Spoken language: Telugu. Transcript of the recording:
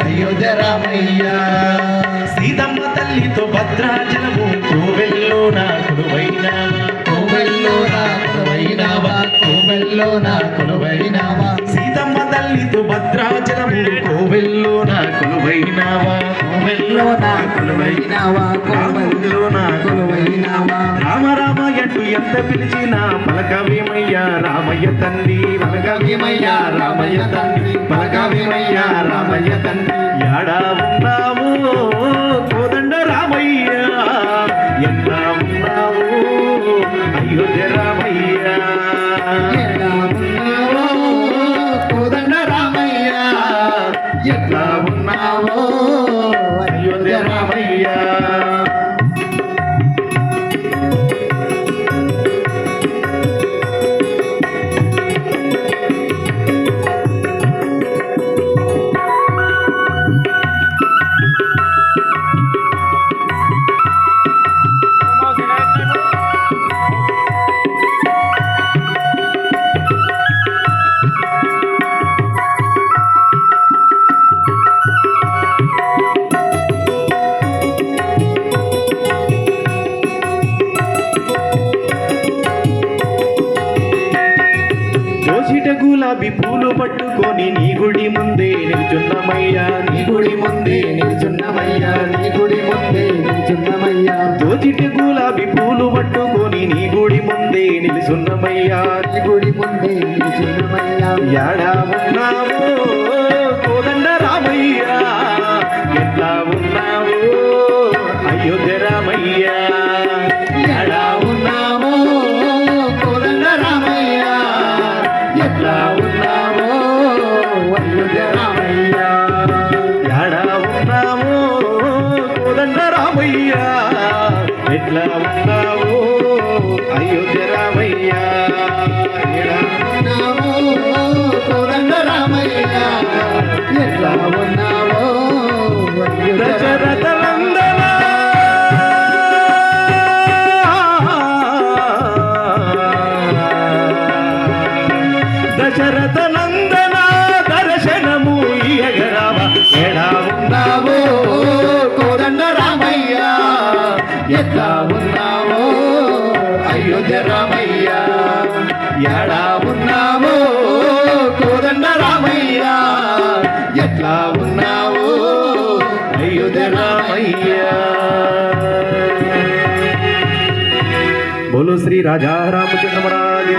అయోధ్య రామయ్య సీతమ్మ తల్లితో భద్రాచలము కోవెల్లో నా కొలువైనావా కోవెల్లో నా కొలువైనావా? కోవెల్లో నా కొలువైనావా? సీతమ్మ తల్లితో భద్రాచలము కోవెల్లో నా కొలువైనావా కోవెల్లో నా కొలువైనావా? కోవెల్లో నా కొలువైనావా? రామ రామ అంటూ ఎంత పిలిచినా పలకవేమయ్యా రామయ్య తండ్రి పలకవేమయ్య రామయ్య తండ్రి. పలకవేమయ్య రామయ్య తండ్రి. యాడా ఉన్నావు? కోదండ రామయ్య. ఎట్లా ఉన్నావు? అయోధ్య రామయ్య. ఎలా ఉన్నావో? కోదండ రామయ్య. ఎట్లా ఉన్నావో? అయోధ్య రామయ్య. దోసిట గులాబీ పూలు పట్టుకొని నీ గుడి ముందే నిల్చున్నమయ్యా నీ గుడి ముందే నిల్చున్నమయ్యా నీ గుడి ముందే నిల్చున్నమయ్యా. దోచిట గులాబీ పూలు పట్టుకొని నీ గుడి ముందే నిలుసున్నమయ్యా నీ గుడి ముందే నిల్చున్నమయ్యా. యాడా ఉన్నావు? రామయ్యా ఎట్లా ఉన్నావు? అయోధ్య రామయ్యా ఎలా రామయ్య ఎట్లా ఉన్నావో? దశరథ దశరథ రామయ్య. ఎడా ఉన్నావు కోదండ రామయ్య. ఎట్లా ఉన్నావు అయ్యుద రామయ్య. బోలు శ్రీ రాజా రామచంద్రమరాజు